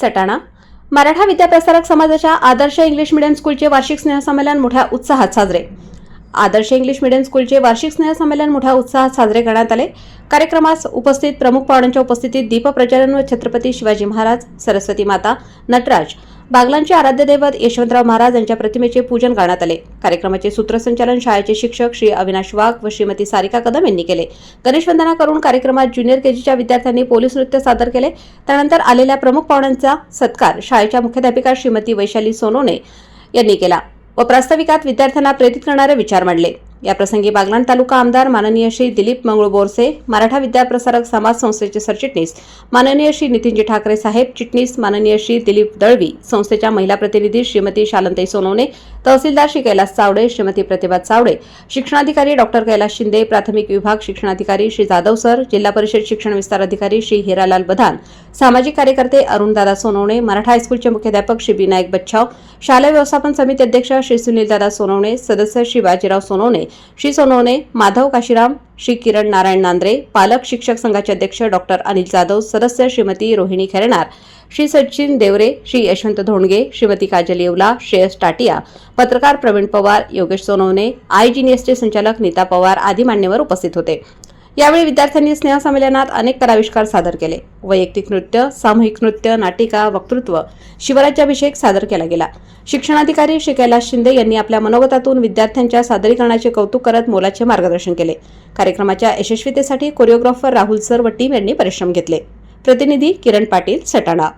सटाणा. मराठा विद्याप्रसारक समाजाच्या आदर्श English medium स्कूलचे वार्षिक स्नेहसंमेलन मोठ्या उत्साहात साजरे. आदर्श इंग्लिश मीडियम स्कूलचे वार्षिक स्नेहसंमेलन मोठ्या उत्साहात साजरे करण्यात आले. कार्यक्रमास उपस्थित प्रमुख पाहुण्यांच्या उपस्थितीत दीपप्रज्वलन व छत्रपती शिवाजी महाराज सरस्वती माता नटराज बागलांचे आराध्य दैवत यशवंतराव महाराज यांच्या प्रतिमेचे पूजन करण्यात आले. कार्यक्रमाचे सूत्रसंचालन शाळेचे शिक्षक श्री अविनाश वाघ व श्रीमती सारिका कदम यांनी केले. गणेश वंदना करून कार्यक्रमात ज्युनियर केजीच्या विद्यार्थ्यांनी पोलीस नृत्य सादर केले. त्यानंतर आलेल्या प्रमुख पाहुण्यांचा सत्कार शाळेच्या मुख्याध्यापिका श्रीमती वैशाली सोनोने यांनी केला व प्रास्ताविकात विद्यार्थ्यांना प्रेरित करणारे विचार मांडले. याप्रसंगी बागलाण तालुका आमदार माननीय श्री दिलीप मंगळू बोरसे मराठा विद्याप्रसारक समाज संस्थेचे सरचिटणीस माननीय श्री नितीनजी ठाकरे साहेब चिटणीस माननीय श्री दिलीप दळवी संस्थेच्या महिला प्रतिनिधी श्रीमती शालंताई सोनवणे तहसीलदार श्री कैलास चावडे श्रीमती प्रतिभा चावडे शिक्षणाधिकारी डॉक्टर कैलास शिंदे प्राथमिक विभाग शिक्षणाधिकारी श्री जाधव सर जिल्हा परिषद शिक्षण विस्तार अधिकारी श्री हिरालाल बधान सामाजिक कार्यकर्ते अरुणदादा सोनवणे मराठा हायस्कूलचे मुख्याध्यापक श्री विनायक बच्छाव शालेय व्यवस्थापन समिती अध्यक्ष श्री सुनीलदादा सोनवणे सदस्य श्री बाजीराव सोनवणे श्री सोनवणे माधव काशीराम श्री किरण नारायण नांद्रे पालक शिक्षक संघाचे अध्यक्ष डॉक्टर अनिल जाधव सदस्य श्रीमती रोहिणी खेरणार श्री सचिन देवरे श्री यशवंत धोंडगे श्रीमती काजल येवला श्रेयस टाटिया पत्रकार प्रवीण पवार योगेश सोनवणे आय जीनियसचे संचालक नीता पवार आदी मान्यवर उपस्थित होते. यावेळी विद्यार्थ्यांनी स्नेहसंमेलनात अनेक कराविष्कार सादर केले. वैयक्तिक नृत्य सामूहिक नृत्य नाटिका वक्तृत्व शिवराज्याभिषेक सादर केला गेला. शिक्षणाधिकारी श्री कैलास शिंदे यांनी आपल्या मनोगतातून विद्यार्थ्यांच्या सादरीकरणाचे कौतुक करत मोलाचे मार्गदर्शन केले. कार्यक्रमाच्या यशस्वीतेसाठी कोरिओग्राफर राहुल सर व टीम यांनी परिश्रम घेतले. प्रतिनिधी किरण पाटील सटाणा.